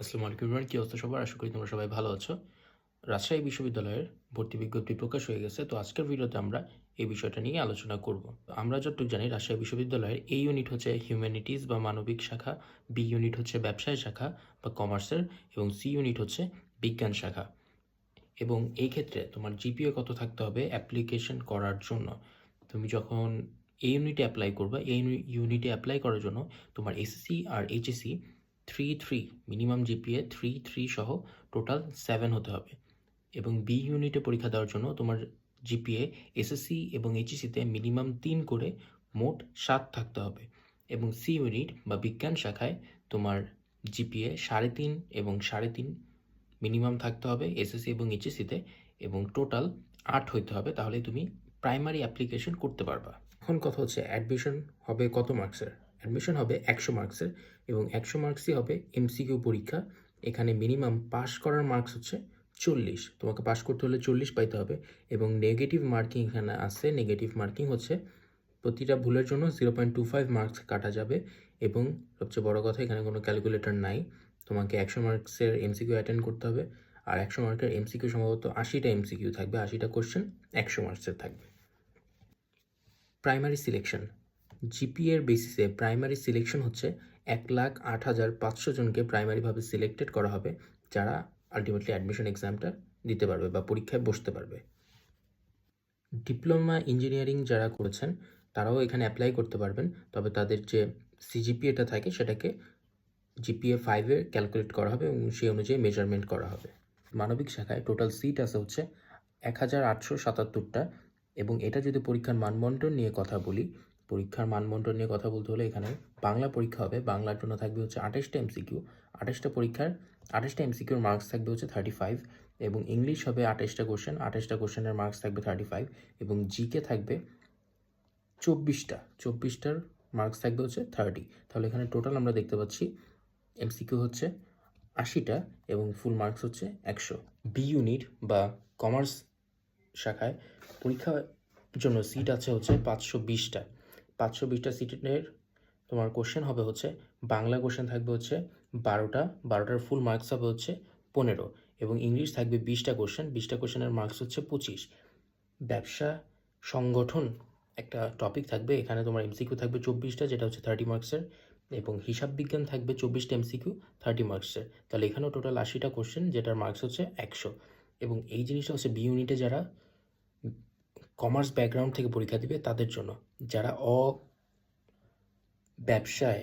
আসসালামু আলাইকুম কি অবস্থা সবার? আশা করি তোমরা সবাই ভালো আছো। রাজশাহী বিশ্ববিদ্যালয়ের ভর্তি বিজ্ঞপ্তি প্রকাশ হয়ে গেছে, তো আজকের ভিডিওতে আমরা এই বিষয়টা নিয়ে আলোচনা করব। আমরা যতটুকু জানি, রাজশাহী বিশ্ববিদ্যালয়ের এই ইউনিট হচ্ছে হিউম্যানিটিস বা মানবিক শাখা বি ইউনিট হচ্ছে ব্যবসায় শাখা বা কমার্সের এবং সি ইউনিট হচ্ছে বিজ্ঞান শাখা। এবং এই ক্ষেত্রে তোমার জিপিএ কত থাকতে হবে অ্যাপ্লিকেশন করার জন্য। তুমি যখন এই ইউনিটে অ্যাপ্লাই করবে এই ইউনিটে অ্যাপ্লাই করার জন্য তোমার এসএসসি আর HSC three three minimum GPA three three সহ টোটাল সেভেন হতে হবে। এবং বি ইউনিটে পরীক্ষা দেওয়ার জন্য তোমার জিপিএ এসএসসি এবং এইচএসসিতে মিনিমাম তিন করে মোট সাত থাকতে হবে। এবং সি ইউনিট বা বিজ্ঞান শাখায় তোমার জিপিএ সাড়ে তিন এবং সাড়ে তিন মিনিমাম থাকতে হবে এসএসসি এবং এইচএসসিতে এবং টোটাল আট হইতে হবে। তাহলে তুমি প্রাইমারি অ্যাপ্লিকেশন করতে পারবা। এখন কথা হচ্ছে অ্যাডমিশন হবে কত মার্কসের অ্যাডমিশন হবে একশো মার্কসের এবং একশো মার্কসই হবে এমসিকিউ পরীক্ষা। এখানে মিনিমাম পাস করার মার্কস হচ্ছে চল্লিশ। তোমাকে পাস করতে হলে চল্লিশ পাইতে হবে এবং নেগেটিভ মার্কিং এখানে আছে। নেগেটিভ মার্কিং হচ্ছে প্রতিটা ভুলের জন্য zero point two five marks কাটা যাবে এবং সবচেয়ে বড় কথা, এখানে কোনো ক্যালকুলেটর নাই। তোমাকে একশো মার্কসের এমসিকিউ অ্যাটেন্ড করতে হবে আর একশো মার্কের এমসিকিউ সম্ভবত আশিটা এমসিকিউ থাকবে। আশিটা কোশ্চেন একশো মার্কসের থাকবে। প্রাইমারি সিলেকশন জিপিএর বেসিসে প্রাইমারি সিলেকশন হচ্ছে এক লাখ আট হাজার পাঁচশো জনকে প্রাইমারিভাবে সিলেক্টেড করা হবে, যারা আলটিমেটলি অ্যাডমিশন এক্সামটা দিতে পারবে বা পরীক্ষায় বসতে পারবে। ডিপ্লোমা ইঞ্জিনিয়ারিং যারা করেছেন, তারাও এখানে অ্যাপ্লাই করতে পারবেন, তবে তাদের যে সিজিপিএটা থাকে, সেটাকে জিপিএ ফাইভে ক্যালকুলেট করা হবে এবং সেই অনুযায়ী মেজারমেন্ট করা হবে। মানবিক শাখায় টোটাল সিট আছে হচ্ছে এক হাজার আটশো সাতাত্তরটা এবং এটা যদি পরীক্ষার মানবন্টন নিয়ে কথা বলি পরীক্ষার মানবন্টন নিয়ে কথা বলতে হলে এখানে বাংলা পরীক্ষা হবে। বাংলার জন্য থাকবে হচ্ছে আঠাশটা এমসিকিউ আঠাশটা পরীক্ষার, আঠাশটা এমসিকিউর মার্কস থাকবে হচ্ছে থার্টি ফাইভ এবং ইংলিশ হবে আঠাশটা কোশ্চেন আঠাশটা কোশ্চেনের মার্কস থাকবে থার্টি ফাইভ এবং জিকে থাকবে চব্বিশটা, চব্বিশটার মার্কস থাকবে হচ্ছে থার্টি তাহলে এখানে টোটাল আমরা দেখতে পাচ্ছি এমসিকিউ হচ্ছে আশিটা এবং ফুল মার্কস হচ্ছে একশো। বি ইউনিট বা কমার্স শাখায় পরীক্ষার জন্য সিট আছে হচ্ছে পাঁচশো বিশটা। পাঁচশো বিশটা সিটের তোমার কোশ্চেন হবে হচ্ছে, বাংলা কোশ্চেন থাকবে হচ্ছে বারোটা, বারোটার ফুল মার্কস হবে হচ্ছে পনেরো এবং ইংলিশ থাকবে বিশটা কোশ্চেন বিশটা কোশ্চেনের মার্কস হচ্ছে পঁচিশ। ব্যবসা সংগঠন একটা টপিক থাকবে, এখানে তোমার এমসিকিউ থাকবে চব্বিশটা, যেটা হচ্ছে থার্টি মার্কসের এবং হিসাব বিজ্ঞান থাকবে চব্বিশটা এমসিকিউ থার্টি মার্কসের তাহলে এখানেও টোটাল আশিটা কোশ্চেন যেটার মার্কস হচ্ছে একশো এবং এই জিনিসটা হচ্ছে বি ইউনিটে যারা কমার্স ব্যাকগ্রাউন্ড থেকে পরীক্ষা দিবে তাদের জন্য। যারা অ ব্যবসায়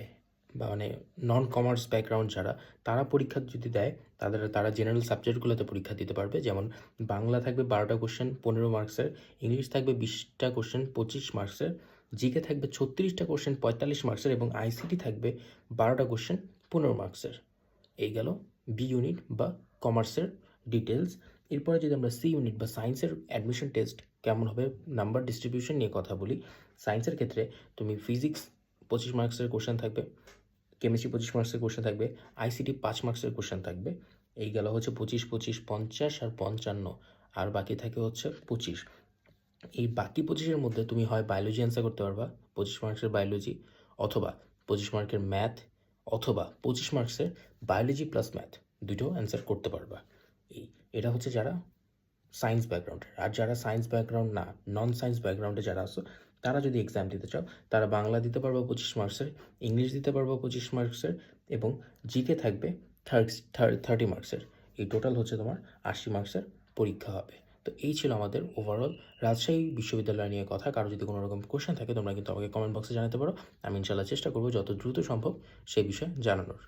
বা মানে নন কমার্স ব্যাকগ্রাউন্ড যারা, তারা পরীক্ষা যদি দেয়, তাদের, তারা জেনারেল সাবজেক্টগুলোতে পরীক্ষা দিতে পারবে। যেমন বাংলা থাকবে বারোটা কোশ্চেন পনেরো মার্কসের ইংলিশ থাকবে বিশটা কোশ্চেন পঁচিশ মার্কসের জিকে থাকবে ছত্রিশটা কোশ্চেন পঁয়তাল্লিশ মার্কসের এবং আইসিটি থাকবে বারোটা কোশ্চেন পনেরো মার্কসের এই গেল বি ইউনিট বা কমার্সের ডিটেলস এরপরে যদি আমরা সি ইউনিট বা সায়েন্সের অ্যাডমিশন টেস্ট কেমন হবে নাম্বার ডিস্ট্রিবিউশন নিয়ে কথা বলি সায়েন্সের ক্ষেত্রে তুমি ফিজিক্স পঁচিশ মার্কসের কোশ্চেন থাকবে কেমিস্ট্রি পঁচিশ মার্কসের কোশ্চেন থাকবে আইসিটি পাঁচ মার্কসের কোশ্চেন থাকবে, এই গেল হচ্ছে পঁচিশ পঁচিশ, পঞ্চাশ আর পঞ্চান্ন, আর বাকি থাকে হচ্ছে পঁচিশ। এই বাকি পঁচিশের মধ্যে তুমি হয় বায়োলজি অ্যান্সার করতে পারবা, পঁচিশ মার্কসের বায়োলজি অথবা পঁচিশ মার্কের ম্যাথ অথবা পঁচিশ মার্কসের বায়োলজি প্লাস ম্যাথ দুটো অ্যান্সার করতে পারবা। এই এটা হচ্ছে যারা সায়েন্স ব্যাকগ্রাউন্ডের আর যারা সায়েন্স ব্যাকগ্রাউন্ড না নন সায়েন্স ব্যাকগ্রাউন্ডে যারা আসো তারা যদি এক্সাম দিতে চাও, তারা বাংলা দিতে পারব পঁচিশ মার্কসের ইংলিশ দিতে পারব পঁচিশ মার্কসের এবং জিকে থাকবে থার্টি মার্কসের এই টোটাল হচ্ছে তোমার আশি মার্কসের পরীক্ষা হবে। তো এই ছিল আমাদের ওভারঅল রাজশাহী বিশ্ববিদ্যালয় নিয়ে কথা। কারও যদি কোনো রকম কোশ্চেন থাকে, তোমরা কিন্তু আমাকে কমেন্ট বক্সে জানাতে পারো। আমি ইনশাল্লাহ চেষ্টা করব যত দ্রুত সম্ভব সেই বিষয়ে জানানোর।